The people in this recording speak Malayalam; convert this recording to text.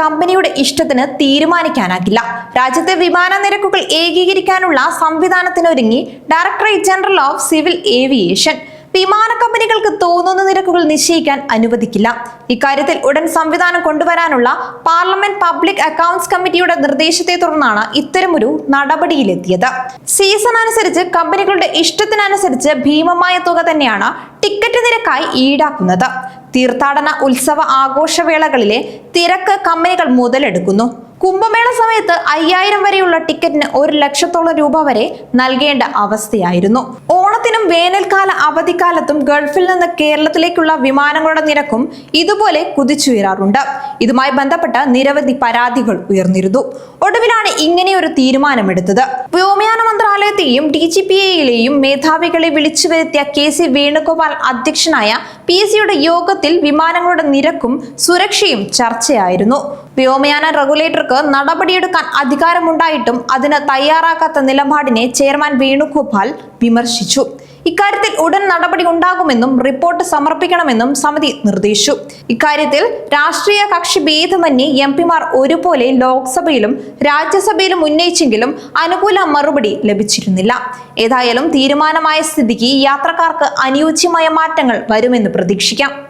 കമ്പനിയുടെ ഇഷ്ടത്തിന് തീരുമാനിക്കാനാകില്ല. രാജ്യത്തെ വിമാന നിരക്കുകൾ ഏകീകരിക്കാനുള്ള സംവിധാനത്തിനൊരുങ്ങി Directorate General of Civil Aviation. വിമാന കമ്പനികൾക്ക് തോന്നുന്ന നിരക്കുകൾ നിശ്ചയിക്കാൻ അനുവദിക്കില്ല. ഇക്കാര്യത്തിൽ ഉടൻ സംവിധാനം കൊണ്ടുവരാനുള്ള പാർലമെന്റ് പബ്ലിക് അക്കൗണ്ട്സ് കമ്മിറ്റിയുടെ നിർദ്ദേശത്തെ തുടർന്നാണ് ഇത്തരമൊരു നടപടിയിലെത്തിയത്. സീസൺ അനുസരിച്ച് കമ്പനികളുടെ ഇഷ്ടത്തിനനുസരിച്ച് ഭീമമായ തുക തന്നെയാണ് ടിക്കറ്റ് നിരക്കായി ഈടാക്കുന്നത്. തീർത്ഥാടന ഉത്സവ ആഘോഷവേളകളിലെ തിരക്ക് കമ്പനികൾ മുതലെടുക്കുന്നു. കുംഭമേള സമയത്ത് അയ്യായിരം വരെയുള്ള ടിക്കറ്റിന് ഒരു ലക്ഷത്തോളം രൂപ വരെ നൽകേണ്ട അവസ്ഥയായിരുന്നു. വേനൽക്കാല അവധിക്കാലത്തും ഗൾഫിൽ നിന്ന് കേരളത്തിലേക്കുള്ള വിമാനങ്ങളുടെ നിരക്കും ഇതുപോലെ കുതിച്ചുയരാറുണ്ട്. ഇതുമായി ബന്ധപ്പെട്ട് നിരവധി പരാതികൾ ഉയർന്നിരുന്നു. ഒടുവിലാണ് ഇങ്ങനെയൊരു തീരുമാനമെടുത്തത്. വ്യോമയാന മന്ത്രാലയത്തെയും ഡി ജി പി എയിലെയും മേധാവികളെ വിളിച്ചു വരുത്തിയ കെ സി വേണുഗോപാൽ അധ്യക്ഷനായ പി സിയുടെ യോഗത്തിൽ വിമാനങ്ങളുടെ നിരക്കും സുരക്ഷയും ചർച്ചയായിരുന്നു. വ്യോമയാന റെഗുലേറ്റർക്ക് നടപടിയെടുക്കാൻ അധികാരമുണ്ടായിട്ടും അതിന് തയ്യാറാക്കാത്ത നിലപാടിനെ ചെയർമാൻ വേണുഗോപാൽ വിമർശിച്ചു. ഇക്കാര്യത്തിൽ ഉടൻ നടപടി ഉണ്ടാകുമെന്നും റിപ്പോർട്ട് സമർപ്പിക്കണമെന്നും സമിതി നിർദ്ദേശിച്ചു. ഇക്കാര്യത്തിൽ രാഷ്ട്രീയ കക്ഷി ഭേദമന്യേ എം പിമാർ ഒരുപോലെ ലോക്സഭയിലും രാജ്യസഭയിലും ഉന്നയിച്ചെങ്കിലും അനുകൂല മറുപടി ലഭിച്ചിരുന്നില്ല. ഏതായാലും തീരുമാനമായ സ്ഥിതിക്ക് യാത്രക്കാർക്ക് അനുയോജ്യമായ മാറ്റങ്ങൾ വരുമെന്ന് പ്രതീക്ഷിക്കാം.